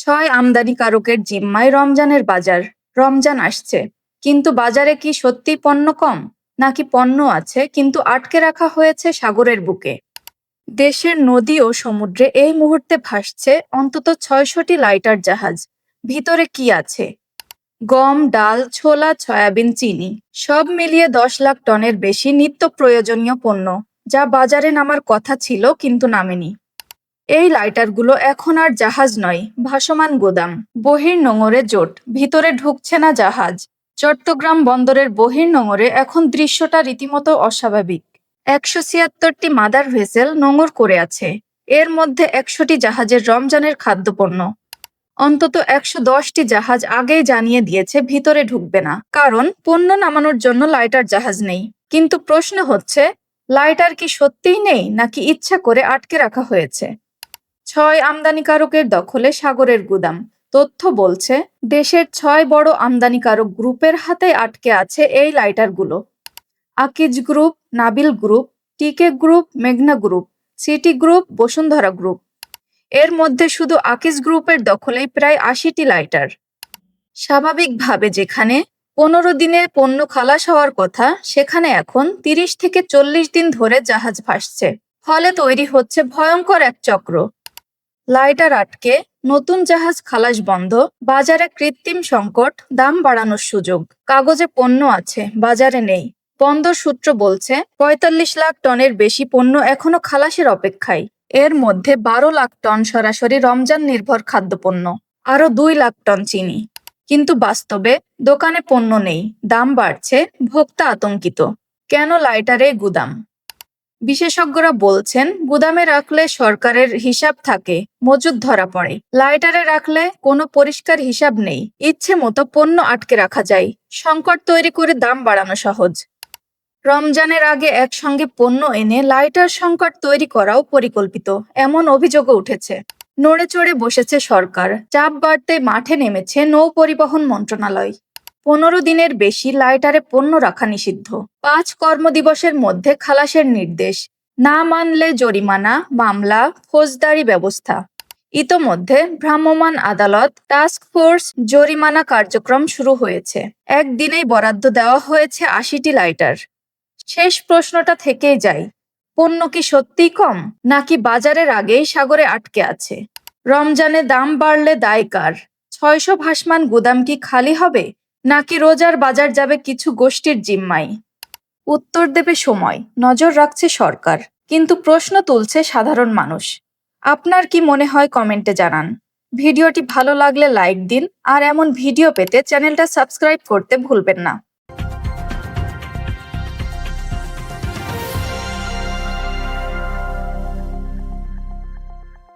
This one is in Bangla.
ছয় আমদানিকারকের জিম্মায় রমজানের বাজার। রমজান আসছে। কিন্তু বাজারে কি সত্যি পণ্য কম? নাকি পণ্য আছে, কিন্তু আটকে রাখা হয়েছে সাগরের বুকে? দেশের নদী ও সমুদ্রে এই মুহূর্তে ভাসছে অন্তত ছয়শটি লাইটার জাহাজ। ভিতরে কি আছে? গম, ডাল, ছোলা, সয়াবিন, চিনি, সব মিলিয়ে দশ লাখ টনের বেশি নিত্য প্রয়োজনীয় পণ্য, যা বাজারে নামার কথা ছিল কিন্তু নামেনি। এই লাইটারগুলো এখন আর জাহাজ নয়, ভাসমান গোদাম। বহির নোঙরে জোট, ভিতরে ঢুকছে না জাহাজ। চট্টগ্রাম বন্দরের বহির নোঙরে এখন দৃশ্যটা রীতিমতো অস্বাভাবিক। একশো ছিয়াত্তরটি মাদার ভেসেল নোঙর করে আছে। এর মধ্যে একশোটি জাহাজের রমজানের খাদ্যপণ্য। অন্তত একশো দশটি জাহাজ আগেই জানিয়ে দিয়েছে ভিতরে ঢুকবে না। কারণ পণ্য নামানোর জন্য লাইটার জাহাজ নেই। কিন্তু প্রশ্ন হচ্ছে, লাইটার কি সত্যিই নেই, নাকি ইচ্ছা করে আটকে রাখা হয়েছে? ছয় আমদানিকারকের দখলে সাগরের গুদাম। তথ্য বলছে, দেশের ছয় বড় আমদানিকারক গ্রুপের হাতে আটকে আছে এই লাইটারগুলো। Akij group, Nabil group, TK group, মেঘনা group, city group, Bashundhara group. এর মধ্যে শুধু আকিজ গ্রুপের দখলেই প্রায় আশিটি লাইটার। স্বাভাবিকভাবে যেখানে পনেরো দিনের পণ্য খালাস হওয়ার কথা, সেখানে এখন তিরিশ থেকে চল্লিশ দিন ধরে জাহাজ ভাসছে। ফলে তৈরি হচ্ছে ভয়ঙ্কর এক চক্র। লাইটার আটকে নতুন জাহাজ খালাস বন্ধ, বাজারে কৃত্রিম সংকট, দাম বাড়ানোর সুযোগ। কাগজে পণ্য আছে, বাজারে নেই। বন্দর সূত্র বলছে, পঁয়তাল্লিশ লাখ টনের বেশি পণ্য এখনও খালাসের অপেক্ষায়। এর মধ্যে বারো লাখ টন সরাসরি রমজান নির্ভর খাদ্যপণ্য, আরও দুই লাখ টন চিনি। কিন্তু বাস্তবে দোকানে পণ্য নেই, দাম বাড়ছে, ভোক্তা আতঙ্কিত। কেন লাইটারে গুদাম? বিশেষজ্ঞরা বলছেন, গুদামে রাখলে সরকারের হিসাব থাকে, মজুদ ধরা পড়ে। লাইটারে রাখলে কোনো পরিষ্কার হিসাব নেই, ইচ্ছে মতো পণ্য আটকে রাখা যায়, সংকট তৈরি করে দাম বাড়ানো সহজ। রমজানের আগে একসঙ্গে পণ্য এনে লাইটার সংকট তৈরি করাও পরিকল্পিত, এমন অভিযোগও উঠেছে। নড়ে চড়ে বসেছে সরকার, চাপ বাড়তে মাঠে নেমেছে নৌ পরিবহন মন্ত্রণালয়। পনেরো দিনের বেশি লাইটারে পণ্য রাখা নিষিদ্ধ। পাঁচ কর্মদিবসের মধ্যে খালাসের নির্দেশ। না মানলে জরিমানা, মামলা, ফৌজদারি ব্যবস্থা। ইতোমধ্যে ভ্রাম্যমাণ আদালত, টাস্ক ফোর্স জরিমানা কার্যক্রম শুরু হয়েছে। একদিনেই বরাদ্দ দেওয়া হয়েছে আশিটি লাইটার। শেষ প্রশ্নটা থেকেই যায় পণ্য কি সত্যিই কম, নাকি বাজারের আগেই সাগরে আটকে আছে? রমজানে দাম বাড়লে দায় কার? ছয়শো ভাসমান গুদাম কি খালি হবে? নাকি রোজার বাজার যাবে কিছু গোষ্ঠীর জিম্মাই উত্তর দেবে সময়, নজর রাখছে সরকার, কিন্তু প্রশ্ন তুলছে সাধারণ মানুষ। আপনার কি মনে হয় কমেন্টে জানান। ভিডিওটি ভালো লাগলে লাইক দিন, আর এমন ভিডিও পেতে চ্যানেলটা সাবস্ক্রাইব করতে ভুলবেন না।